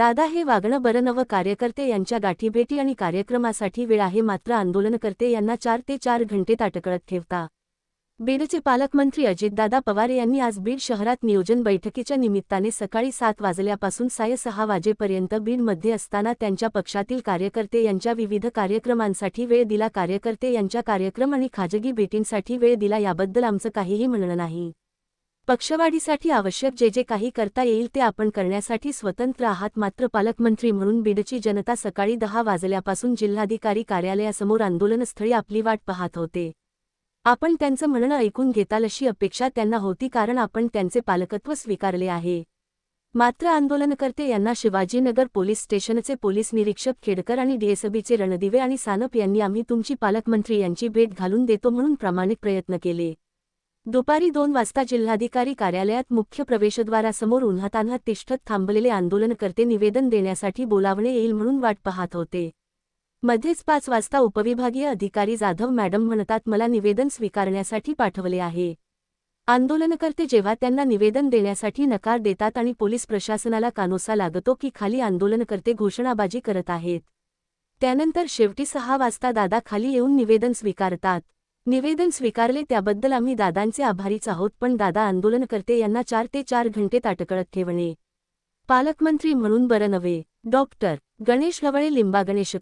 दादा हे वागणं बरं नवं कार्यकर्ते यांच्या गाठीभेटी आणि कार्यक्रमासाठी वेळ आहे मात्र आंदोलनकर्ते यांना चार ते चार घंटे ताटकळत ठेवता. बीडचे पालकमंत्री अजितदादा पवार यांनी आज बीड शहरात नियोजन बैठकीच्या निमित्ताने सकाळी सात वाजल्यापासून साय सहा वाजेपर्यंत बीडमध्ये असताना त्यांच्या पक्षातील कार्यकर्ते यांच्या विविध कार्यक्रमांसाठी वेळ दिला कार्यकर्ते यांच्या कार्यक्रम आणि खाजगी भेटींसाठी वेळ दिला याबद्दल आमचं काहीही म्हणणं नाही. पक्षवाढीसाठी आवश्यक जे जे काही करता येईल ते आपण करण्यासाठी स्वतंत्र आहात मात्र पालकमंत्री म्हणून बीडची जनता सकाळी दहा वाजल्यापासून जिल्हाधिकारी कार्यालयासमोर आंदोलनस्थळी आपली वाट पाहत होते. आपण त्यांचं म्हणणं ऐकून घेताल अशी अपेक्षा त्यांना होती कारण आपण त्यांचे पालकत्व स्वीकारले आहे. मात्र आंदोलनकर्ते यांना शिवाजीनगर पोलीस स्टेशनचे पोलीस निरीक्षक खेडकर आणि डीएसबीचे रणदिवे आणि सानप यांनी आम्ही तुमची पालकमंत्री यांची भेट घालून देतो म्हणून प्रामाणिक प्रयत्न केले. दुपारी दोन वाजता जिल्हाधिकारी कार्यालयात मुख्य प्रवेशद्वारासमोर उन्हातान्हात तिष्ठत थांबलेले आंदोलनकर्ते निवेदन देण्यासाठी बोलावणे येईल म्हणून वाट पाहत होते. मध्येच पाच वाजता उपविभागीय अधिकारी जाधव मॅडम म्हणतात मला निवेदन स्वीकारण्यासाठी पाठवले आहे. आंदोलनकर्ते जेव्हा त्यांना निवेदन देण्यासाठी नकार देतात आणि पोलीस प्रशासनाला कानोसा लागतो की खाली आंदोलनकर्ते घोषणाबाजी करत आहेत. त्यानंतर शेवटी सहा वाजता दादा खाली येऊन निवेदन स्वीकारतात. निवेदन स्वीकारले त्याबद्दल आम्ही दादांचे आभारीच आहोत पण दादा आंदोलनकर्ते यांना चार ते चार घंटे ताटकळत ठेवणे. पालकमंत्री म्हणून बरं नव्हे. डॉक्टर गणेश गवळे लिंबा गणेश